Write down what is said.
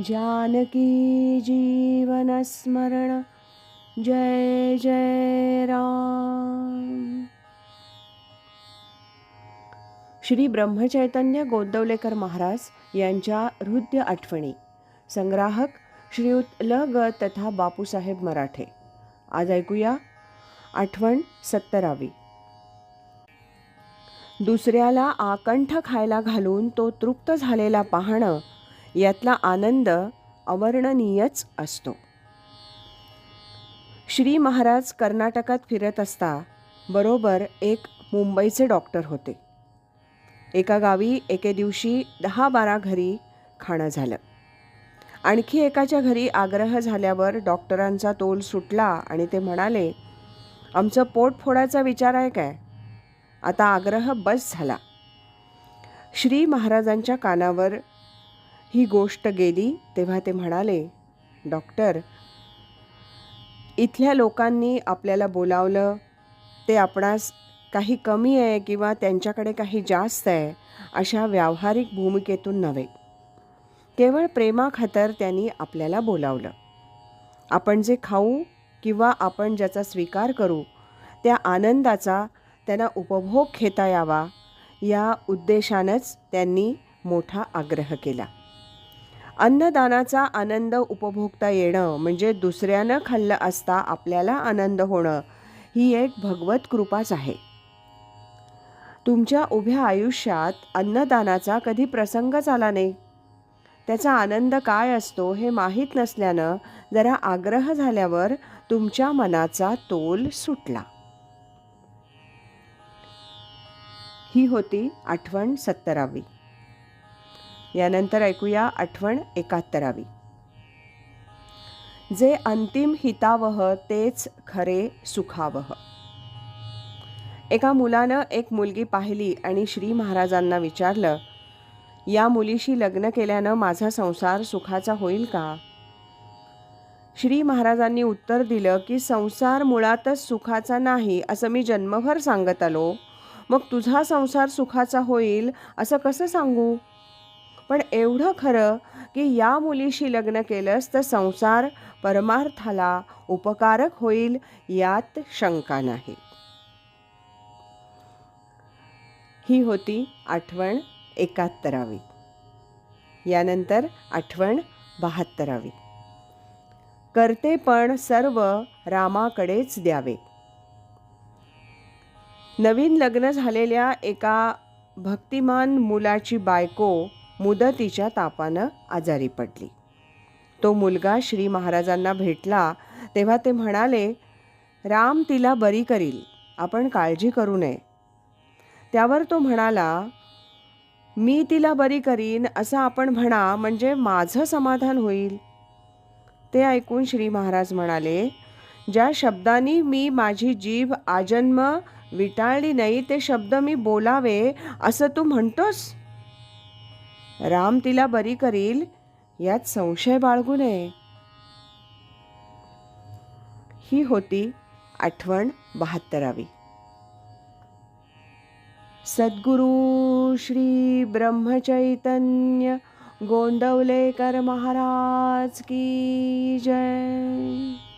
जानकी जीवनस्मरण जय जय राम। श्री ब्रह्मचैतन्य गोंदवलेकर महाराज यांच्या हृदय आठवणी। संग्राहक श्रीयुत ल ग तथा बापूसाहेब मराठे। आज ऐकूया आठवण सत्तरावी। दुसऱ्याला आकंठ खायला घालून तो तृप्त झालेला पाहणं यातला आनंद अवर्णनीयच असतो. श्री महाराज कर्नाटकात फिरत असता बरोबर एक मुंबईचे डॉक्टर होते. एका गावी एके दिवशी दहा बारा घरी खाणं झालं. आणखी एकाच्या घरी आग्रह झाल्यावर डॉक्टरांचा तोल सुटला आणि ते म्हणाले आमचं पोट फोडायचा विचार आहे काय? आता आग्रह बस झाला. श्री महाराजांच्या कानावर ही गोष्ट गेली तेव्हा ते म्हणाले डॉक्टर इथल्या लोकांनी आपल्याला बोलावलं ते आपणास काही कमी आहे किंवा त्यांच्याकडे काही जास्त आहे अशा व्यावहारिक भूमिकेतून नव्हे. केवळ प्रेमाखातर त्यांनी आपल्याला बोलावलं. आपण जे खाऊ किंवा आपण ज्याचा स्वीकार करू त्या आनंदाचा त्यांना उपभोग घेता यावा या उद्देशानंच त्यांनी मोठा आग्रह केला. अन्नदानाचा आनंद उपभोगता येणं म्हणजे दुसऱ्यानं खाल्लं असता आपल्याला आनंद होणं ही एक भगवत कृपाच आहे. तुमच्या उभ्या आयुष्यात अन्नदानाचा कधी प्रसंगच आला नाही. त्याचा आनंद काय असतो हे माहीत नसल्यानं जरा आग्रह झाल्यावर तुमच्या मनाचा तोल सुटला. ही होती आठवण सत्तरावी. यानंतर ऐकूया आठवण एकाहत्तरावी. जे अंतिम हितावह तेच खरे सुखावह. एका मुलानं एक मुलगी पाहिली आणि श्री महाराजांना विचारलं या मुलीशी लग्न केल्यानं माझा संसार सुखाचा होईल का? श्री महाराजांनी उत्तर दिलं की संसार मुळातच सुखाचा नाही असं मी जन्मभर सांगत आलो. मग तुझा संसार सुखाचा होईल असं कसं सांगू? पण एवढं खरं की या मुलीशी लग्न केलंस तर संसार परमार्थाला उपकारक होईल यात शंका नाही. ही होती आठवण एकाहत्तरावी. यानंतर आठवण बहात्तरावी. करते पण सर्व रामाकडेच द्यावे. नवीन लग्न झालेल्या एका भक्तिमान मुलाची बायको मुदतीच्या तापानं आजारी पडली. तो मुलगा श्री महाराजांना भेटला तेव्हा ते म्हणाले राम तिला बरी करील आपण काळजी करू नये. त्यावर तो म्हणाला मी तिला बरी करीन असं आपण म्हणा म्हणजे माझं समाधान होईल. ते ऐकून श्री महाराज म्हणाले ज्या शब्दांनी मी माझी जीभ आजन्म विटाळली नाही ते शब्द मी बोलावे असं तू म्हणतोस? राम तिला बरी करील यात संशय बाळगू नये. ही होती आठवण बहात्तरावी. सद्गुरु श्री ब्रह्मचैतन्य गोंदवलेकर महाराज की जय.